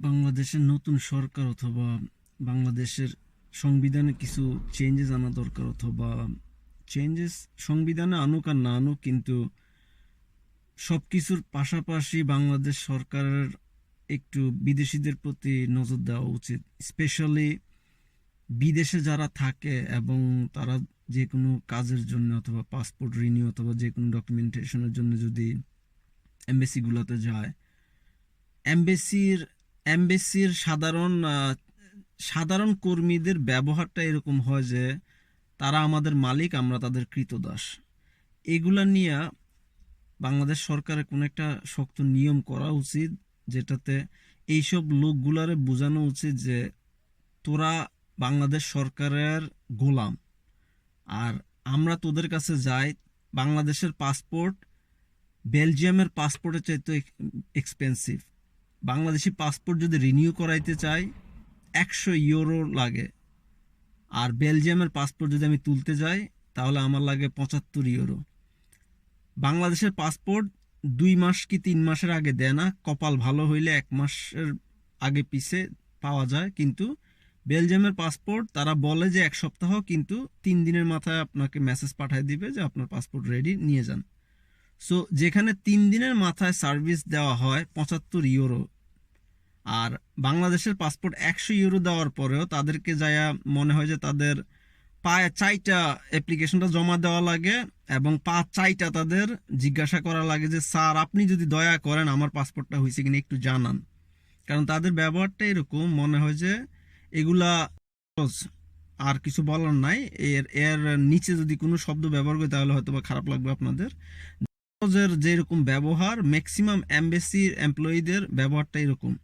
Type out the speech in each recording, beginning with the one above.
বাংলাদেশের নতুন সরকার অথবা বাংলাদেশের সংবিধানে কিছু চেঞ্জেস আনা দরকার অথবা চেঞ্জেস সংবিধানে আনুক আর না আনুক, কিন্তু সব কিছুর পাশাপাশি বাংলাদেশ সরকারের একটু বিদেশিদের প্রতি নজর দেওয়া উচিত। স্পেশালি বিদেশে যারা থাকে এবং তারা যে কোনো কাজের জন্য অথবা পাসপোর্ট রিনিউ অথবা যে কোনো ডকুমেন্টেশনের জন্য যদি এমবেসিগুলোতে যায় এমবেসির এমবেসির সাধারণ সাধারণ কর্মীদের ব্যবহারটা এরকম হয় যে তারা আমাদের মালিক, আমরা তাদের কৃতদাস। এগুলা নিয়ে বাংলাদেশ সরকারের কোনো একটা শক্ত নিয়ম করা উচিত, যেটাতে এইসব লোকগুলারে বোঝানো উচিত যে তোরা বাংলাদেশ সরকারের গোলাম আর আমরা তোদের কাছে যাই। বাংলাদেশের পাসপোর্ট, বেলজিয়ামের পাসপোর্টের চাইতে এক্সপেন্সিভ। বাংলাদেশি পাসপোর্ট যদি রিনিউ করাইতে চাই, একশো ইউরো লাগে। আর বেলজিয়ামের পাসপোর্ট যদি আমি তুলতে যাই, তাহলে আমার লাগে পঁচাত্তর ইউরো বাংলাদেশের পাসপোর্ট দুই মাস কি তিন মাসের আগে দেয় না, কপাল ভালো হইলে এক মাসের আগে পিছে পাওয়া যায়, কিন্তু বেলজিয়ামের পাসপোর্ট তারা বলে যে এক সপ্তাহ, কিন্তু তিন দিনের মাথায় আপনাকে মেসেজ পাঠিয়ে দিবে যে আপনার পাসপোর্ট রেডি নিয়ে যান। সো যেখানে তিন দিনের মাথায় সার্ভিস দেওয়া হয়, পঁচাত্তর ইউরো আর বাংলাদেশের পাসপোর্ট একশো ইউরো দেওয়ার পরেও তাদেরকে যায়া মনে হয় যে তাদের পায়ে চাইটা অ্যাপ্লিকেশনটা জমা দেওয়া লাগে এবং পা চাইটা তাদের জিজ্ঞাসা করা লাগে যে, স্যার, আপনি যদি দয়া করেন আমার পাসপোর্টটা হয়েছে কিনা একটু জানান। কারণ তাদের ব্যবহারটা এরকম, মনে হয় যে এগুলা। আর কিছু বলার নাই। এর এর নিচে যদি কোনো শব্দ ব্যবহার করি তাহলে হয়তো বা খারাপ লাগবে আপনাদের। যেরকম ব্যবহার ম্যাক্সিমাম এমবেসির এমপ্লয়ীদের ব্যবহারটা এরকম।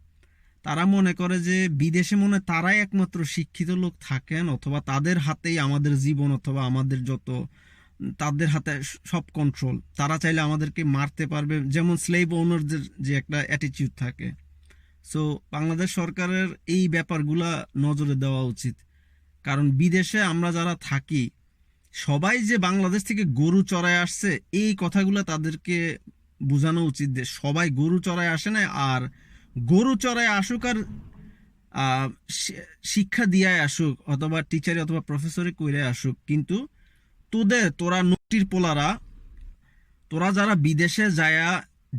তারা মনে করে যে বিদেশে মনে তারাই একমাত্র শিক্ষিত লোক থাকেন অথবা তাদের হাতেই আমাদের জীবন অথবা আমাদের যত, তাদের হাতে সব কন্ট্রোল তারা চাইলে আমাদেরকে মারতে পারবে। যেমন স্লেভ ওনারদের যে একটা অ্যাটিটিউড থাকে। সো বাংলাদেশ সরকারের এই ব্যাপারগুলা নজরে দেওয়া উচিত। কারণ বিদেশে আমরা যারা থাকি, সবাই যে বাংলাদেশ থেকে গরু চড়ায় আসছে, এই কথাগুলো তাদেরকে বোঝানো উচিত যে সবাই গরু চড়ায় আসে না আর গরু চড়ায় আসুক আর শিক্ষা দিয়ায় আসুক, অথবা টিচারে অথবা প্রফেসরে কইরে আসুক, কিন্তু তোদের তোরা নটির পোলারা, তোরা যারা বিদেশে যায়া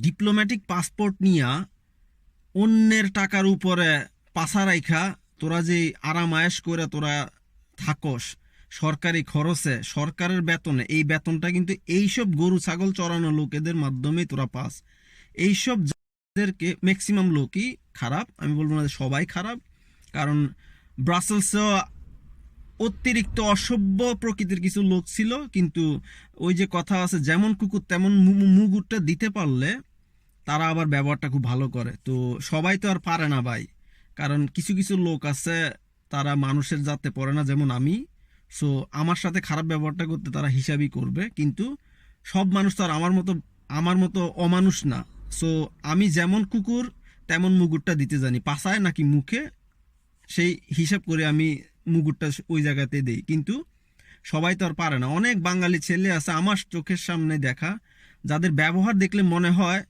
ডিপ্লোম্যাটিক পাসপোর্ট নিয়া, অন্যের টাকার উপরে পাশা রাইখা, তোরা যে আরাম আয়েশ করে তোরা থাকস, সরকারি খরচে, সরকারের বেতনে, এই বেতনটা কিন্তু এইসব গরু, ছাগল চড়ানো লোকেদের মাধ্যমে তোরা পাস। এইসব যাদেরকে ম্যাক্সিমাম লোকই খারাপ, আমি বলব না সবাই খারাপ, কারণ ব্রাসেলসেও অতিরিক্ত অসভ্য প্রকৃতির কিছু লোক ছিল, কিন্তু ওই যে কথা আছে, যেমন কুকুর তেমন মুগুরটা দিতে পারলে তারা আবার ব্যবহারটা খুব ভালো করে। তো সবাই তো আর পারে না ভাই, কারণ কিছু কিছু লোক আছে, তারা মানুষের জাতে পড়ে না, যেমন আমি। সো আমার সাথে খারাপ ব্যবহারটা করতে তারা হিসাবই করবে, কিন্তু সব মানুষ তো আর আমার মতো আমার মতো অমানুষ না। সো আমি যেমন কুকুর, তেমন মুগুরটা দিতে জানি। পাশায় নাকি মুখে, সেই হিসাব করে আমি মুগুরটা ওই জায়গাতে দেই। কিন্তু সবাই তো আর পারে না। অনেক বাঙালি ছেলে আছে, আমার চোখের সামনে দেখা, যাদের ব্যবহার দেখলে মনে হয়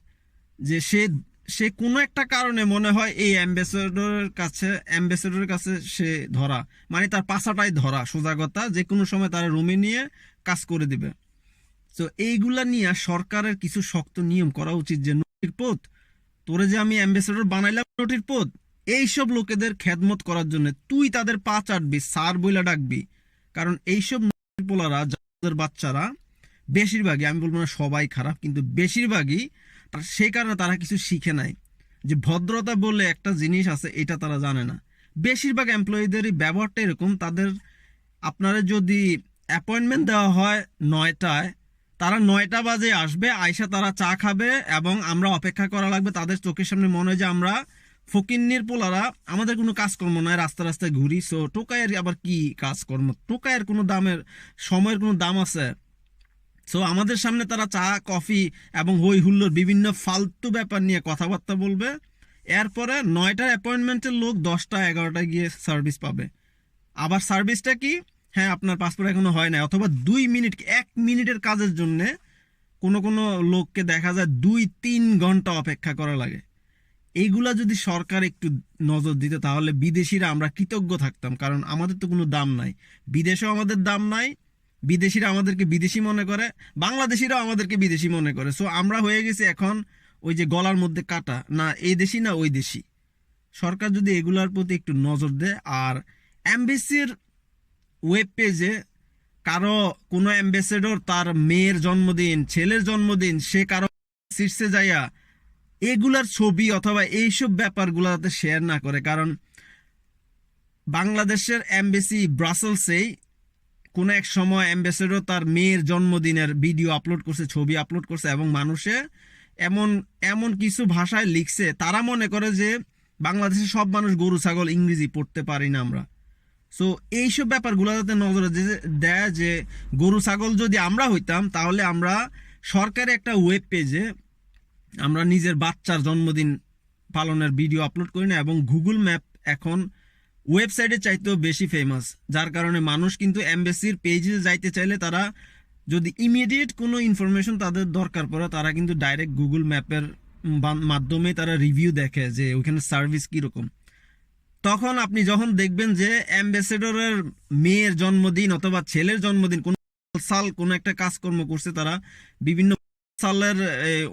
যে সে সে কোনো একটা কারণে মনে হয় এই অ্যাম্বাসেডরের কাছে অ্যাম্বাসেডরের কাছে সে ধরা। মানে তার পাশাটাই ধরা সোজাগতা যে কোনো সময় তারা রুমে নিয়ে কাজ করে দিবে। তো এইগুলা নিয়ে সরকারের কিছু শক্ত নিয়ম করা উচিত যে নটির পোত তোরে যে আমি অ্যাম্বাসেডর বানাইলাম নটির পোত এইসব লোকেদের খেদমত করার জন্য তুই তাদের পা চাটবি, সার বইলা ডাকবি। কারণ এইসব পোলারা, যাদের বাচ্চারা, বেশিরভাগই, আমি বলব না সবাই খারাপ, কিন্তু বেশিরভাগই সেই কারণে তারা কিছু শিখে নাই। যে ভদ্রতা বলে একটা জিনিস আছে, এটা তারা জানে না। বেশিরভাগ এমপ্লয়ীদেরই ব্যবহারটা এরকম, তাদের আপনারা যদি অ্যাপয়েন্টমেন্ট দেওয়া হয় নয়টায় তারা নয়টা বাজে আসবে আয়সা তারা চা খাবে এবং আমরা অপেক্ষা করা লাগবে তাদের চোখের সামনে মনে হয় যে আমরা ফকিন্নির পোলারা। আমাদের কোনো কাজকর্ম নয় রাস্তা রাস্তায় ঘুরি। সো টোকায়ের আবার কি কাজকর্ম? টোকায়ের কোনো দামের, সময়ের কোনো দাম আছে? সো আমাদের সামনে তারা চা, কফি এবং হই হুল্লোর বিভিন্ন ফালতু ব্যাপার নিয়ে কথাবার্তা বলবে। এরপরে নয়টার অ্যাপয়েন্টমেন্টের লোক দশটা এগারোটায় গিয়ে সার্ভিস পাবে। আবার সার্ভিসটা কি? হ্যাঁ আপনার পাসপোর্ট এখনও হয় না অথবা দুই মিনিট, এক মিনিটের কাজের জন্য কোনো কোনো লোককে দেখা যায় দুই, তিন ঘণ্টা অপেক্ষা করা লাগে। এইগুলা যদি সরকার একটু নজর দিত, তাহলে বিদেশিরা আমরা কৃতজ্ঞ থাকতাম, কারণ আমাদের তো কোনো দাম নাই। বিদেশেও আমাদের দাম নাই, বিদেশিরা আমাদেরকে বিদেশি মনে করে, বাংলাদেশিরাও আমাদেরকে বিদেশি মনে করে। সো আমরা হয়ে গেছি এখন ওই যে গলার মধ্যে কাটা। না, এই দেশি না ওই দেশি। সরকার যদি এগুলার প্রতি একটু নজর দেয়, আর অ্যাম্বাসির ওয়েব পেজে কারও কোনো অ্যাম্বাসেডর তার মেয়ের জন্মদিন, ছেলের জন্মদিন, সে কারও শীর্ষে যাইয়া এগুলার ছবি অথবা এইসব ব্যাপারগুলো যাতে শেয়ার না করে। কারণ বাংলাদেশের অ্যাম্বাসি ব্রাসেলসেই কোনো এক সময় অ্যাম্বাসেডর তার মেয়ের জন্মদিনের ভিডিও আপলোড করছে, ছবি আপলোড করছে এবং মানুষে এমন এমন কিছু ভাষায় লিখছে, তারা মনে করে যে বাংলাদেশের সব মানুষ গরু, ছাগল, ইংরেজি পড়তে পারি না আমরা। সো এইসব ব্যাপারগুলো যাতে নজরে দেয় যে, গরু, ছাগল যদি আমরা হইতাম, তাহলে আমরা সরকারি একটা ওয়েব পেজে আমরা নিজের বাচ্চার জন্মদিন পালনের ভিডিও আপলোড করি না এবং গুগল ম্যাপ এখন ওয়েবসাইটে চাইতেও বেশি ফেমাস যার কারণে মানুষ কিন্তু এমবেসির পেজে যাইতে চাইলে তারা যদি ইমিডিয়েট কোনো ইনফরমেশন তাদের দরকার পড়ে, তারা কিন্তু ডাইরেক্ট গুগল ম্যাপের মাধ্যমে তারা রিভিউ দেখে যে ওইখানে সার্ভিস কীরকম। তখন আপনি যখন দেখবেন যে অ্যাম্বাসেডরের মেয়ের জন্মদিন অথবা ছেলের জন্মদিন, কোন সাল, কোনো একটা কাজকর্ম করছে তারা, বিভিন্ন সালের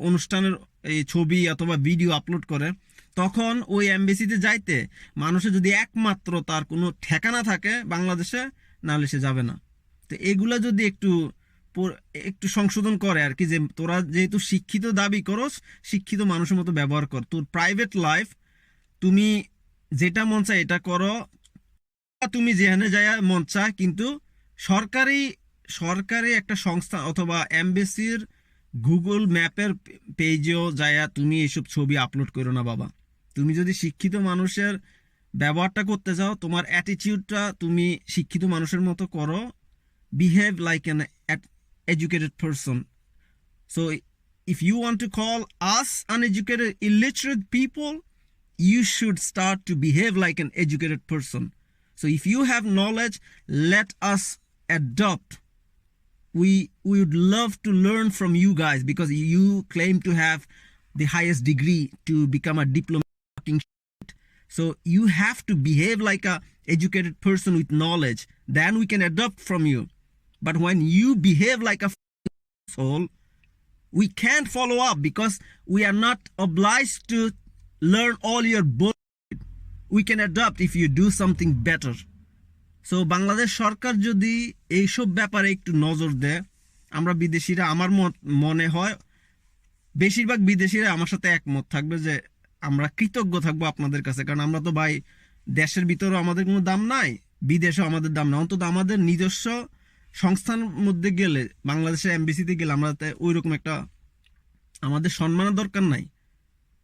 অনুষ্ঠানের, এই, ছবি অথবা ভিডিও আপলোড করে, তখন ওই এমবিসিতে যাইতে মানুষের যদি একমাত্র তার কোনো ঠেকানা থাকে বাংলাদেশে, নাহলে সে যাবে না। তো এগুলা যদি একটু একটু সংশোধন করে আর কি যে তোরা যেহেতু শিক্ষিত দাবি করস, শিক্ষিত মানুষের মতো ব্যবহার কর। তোর প্রাইভেট লাইফ তুমি যেটা মন চায় এটা করো। তুমি যেখানে যায় মন চায়, কিন্তু সরকারি সরকারি একটা সংস্থা অথবা এমবেসির গুগল ম্যাপের পেজেও যায়া তুমি এইসব ছবি আপলোড করো না বাবা। তুমি যদি শিক্ষিত মানুষের ব্যবহারটা করতে চাও, তোমার অ্যাটিটিউডটা তুমি শিক্ষিত মানুষের মতো করো। Behave like an educated person so if you want to call us uneducated, illiterate people you should start to behave like an educated person. So if you have knowledge let us adopt. We we would love to learn from you guys because you claim to have the highest degree to become a diplomat. so you have to behave like a educated person with knowledge. Then we can adopt from you. But when you behave like a soul we can't follow up because we are not obliged to learn all your bullshit. We can adopt if you do something better. So Bangladesh সরকার যদি এইসব ব্যাপারে একটু নজর দেয়, আমরা বিদেশিরা, আমার মনে হয় বেশিরভাগ বিদেশিরা আমার সাথে একমত থাকবে যে আমরা কৃতজ্ঞ থাকব আপনাদের কাছে কারণ আমরা তো ভাই, দেশের ভিতরেও আমাদের কোনো দাম নাই, বিদেশেও আমাদের দাম নাই অন্তত আমাদের নিজস্ব সংস্থার মধ্যে গেলে, বাংলাদেশের এমবিসিতে গেলে আমরা ওই রকম একটা, আমাদের সম্মানের দরকার নাই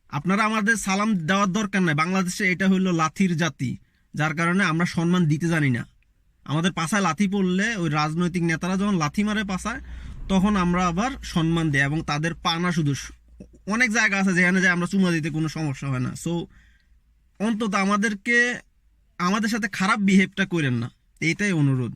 আপনারা আমাদের সালাম দেওয়ার দরকার নাই। বাংলাদেশে এটা হইল লাথির জাতি, যার কারণে আমরা সম্মান দিতে জানি না। আমাদের পাশায় লাথি পড়লে ওই রাজনৈতিক নেতারা যখন লাথি মারে পাশায় তখন আমরা আবার সম্মান দেয় এবং তাদের পানা শুধু অনেক জায়গা আছে যেখানে যে আমরা চুমা দিতে কোনো সমস্যা হয় না। সো অন্তত আমাদেরকে, আমাদের সাথে খারাপ বিহেভটা করেন না। এইটাই অনুরোধ।